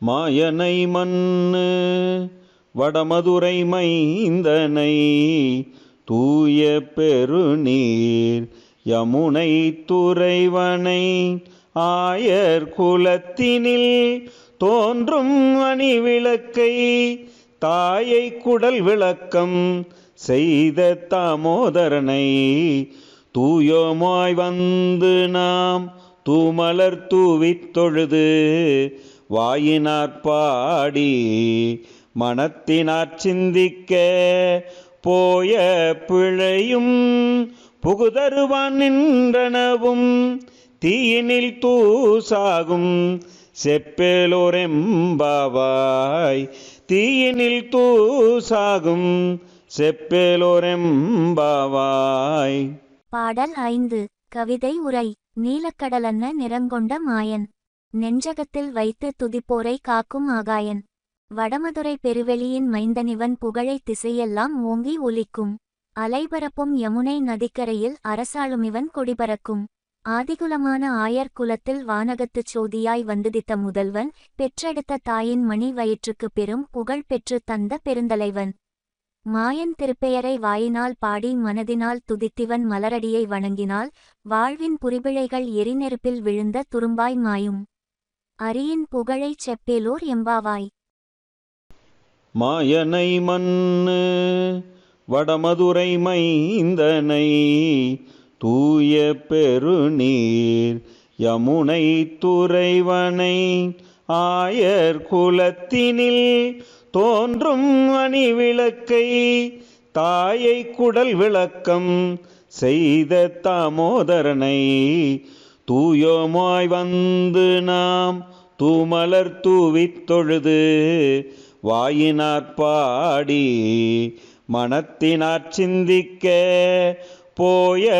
மாயனை மன்னு வடமதுரை மைந்தனை தூய பெருநீர் யமுனை துறைவனை ஆயர் குலத்தினில் தோன்றும் அணிவிளக்கை தாயை குடல் விளக்கம் செய்த தாமோதரனை தூயோமாய் வந்து நாம் தூமலர் தூவித் தொழுது வாயினாற் பாடி மனத்தினாற் சிந்திக்க போய பிழையும் புகுதருவான் நின்றனவும் தீயினில் தூசாகும் செப்பேலோரெம்பாவாய் தீயினில் தூசாகும் செப்பேலோரெம்பாவாய். பாடல் ஐந்து. கவிதை உரை. நீலக்கடலன்ன நிறங்கொண்ட மாயன். நெஞ்சகத்தில் வைத்து துதிப்போரை காக்கும் ஆகாயன். வடமதுரை பெருவெளியின் மைந்தனிவன் புகழை திசையெல்லாம் ஓங்கி ஒலிக்கும். அலைபரப்பும் யமுனை நதிக்கரையில் அரசாளுமிவன் கொடிபறக்கும் ஆதிகுலமான ஆயர் குலத்தில் வானகத்துச் சோதியாய் வந்துதித்த முதல்வன் பெற்றெடுத்த தாயின் மணி வயிற்றுக்குப் பெரும் புகழ் பெற்றுத் தந்த பெருந்தலைவன். மாயன் திருப்பெயரை வாயினால் பாடி மனதினால் துதித்திவன் மலரடியை வணங்கினால் வாழ்வின் புரிபிழைகள் எரிநெருப்பில் விழுந்த துரும்பாய் மாயும். அரியின் புகழைச் செப்பேலோர் எம்பாவாய். மாயனை மன்னு வடமதுரை மைந்தனை தூய பெருநீர் யமுனை துறைவனை ஆயர் குலத்தினில் தோன்றும் அணி விளக்கை தாயை குடல் விளக்கம் செய்த தாமோதரனை தூயோமாய் வந்து நாம் தூமலர் தூவித் தொழுது வாயினாற் மனத்தினாற் சிந்திக்க போய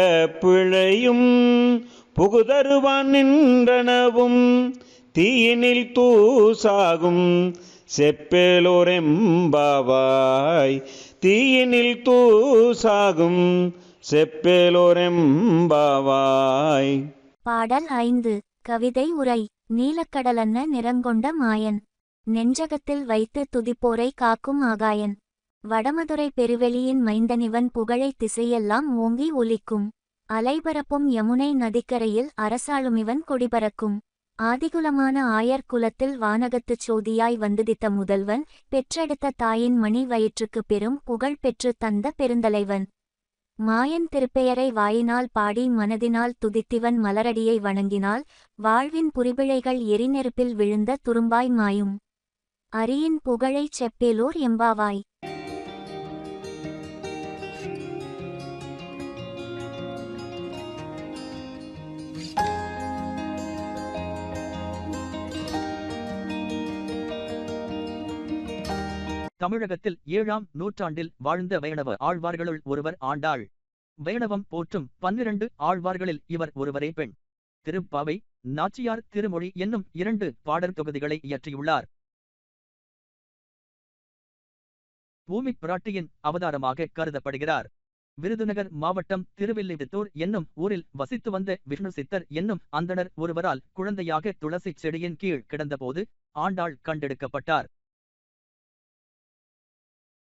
பிழையும் புகுதருவான் நின்றனவும் தீயினில் தூசாகும் செப்பேலோரெம்பாவாய் தீயினில் தூசாகும் செப்பேலோரெம்பாவாய். பாடல் ஐந்து. கவிதை உரை நீலக்கடலன்ன நிறங்கொண்ட மாயன். நெஞ்சகத்தில் வைத்து துதிப்போரை காக்கும் ஆகாயன். வடமதுரை பெருவெளியின் மைந்தனிவன் புகழை திசையெல்லாம் ஓங்கி ஒலிக்கும். அலைபரப்பும் யமுனை நதிக்கரையில் அரசாளுமிவன் கொடிபறக்கும். ஆதிகுலமான ஆயர் குலத்தில் வானகத்துச் சோதியாய் வந்துதித்த முதல்வன் பெற்றெடுத்த தாயின் மணி வயிற்றுக்குப் பெரும் புகழ் பெற்று தந்த பெருந்தலைவன். மாயன் திருப்பெயரை வாயினால் பாடி மனதினால் துதித்திவன் மலரடியை வணங்கினால் வாழ்வின் புரிபிழைகள் எரிநெருப்பில் விழுந்த துரும்பாய் மாயும். அரியின் புகழைச் செப்பேலோர் எம்பாவாய். தமிழகத்தில் ஏழாம் நூற்றாண்டில் வாழ்ந்த வைணவ ஆழ்வார்களுள் ஒருவர் ஆண்டாள். வைணவம் போற்றும் பன்னிரண்டு ஆழ்வார்களில் இவர் ஒருவரே பெண். திருப்பாவை நாச்சியார் திருமொழி என்னும் இரண்டு பாடற் தொகுதிகளை இயற்றியுள்ளார். பூமி பிராட்டியின் அவதாரமாக கருதப்படுகிறார். விருதுநகர் மாவட்டம் திருவில்லிபுத்தூர் என்னும் ஊரில் வசித்து வந்த விஷ்ணு சித்தர் என்னும் அந்தணர் ஒருவரால் குழந்தையாக துளசி செடியின் கீழ் கிடந்தபோது ஆண்டாள் கண்டெடுக்கப்பட்டார்.